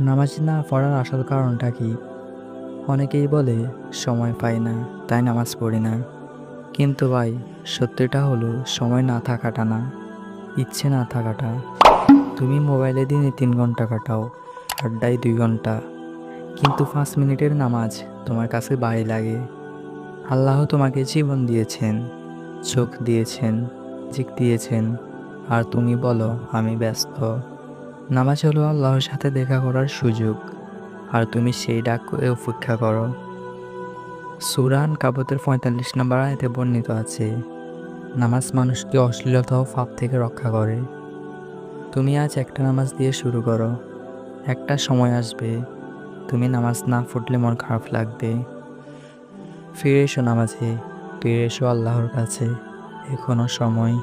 নামাজ না পড়ার আসল কারণটা কি? অনেকেই বলে, সময় পাই না, তাই নামাজ পড়ি না। কিন্তু ভাই, সত্যিটা হলো, সময় না থাকাটা না, ইচ্ছে না থাকাটা। তুমি মোবাইলে দিনে তিন ঘণ্টা কাটাও, আড্ডায় দুই ঘণ্টা। কিন্তু পাঁচ মিনিটের নামাজ তোমার কাছে বাড়ি লাগে। আল্লাহ তোমাকে জীবন দিয়েছেন, চোখ দিয়েছেন, জিক দিয়েছেন। আর তুমি বলো, আমি ব্যস্ত। নামাজ হলো আল্লাহর সাথে দেখা করার সুযোগ। আর তুমি সেই ডাক করে অপেক্ষা করো। সুরান কাবতের পঁয়তাল্লিশ নম্বর আয়তে বর্ণিত আছে, নামাজ মানুষকে অশ্লীলতা ও পাপ থেকে রক্ষা করে। তুমি আজ একটা নামাজ দিয়ে শুরু করো। একটা সময় আসবে, তুমি নামাজ না ফুটলে মন খারাপ লাগবে। ফিরে এসো নামাজে, ফিরে এসো আল্লাহর কাছে। এখনও সময়।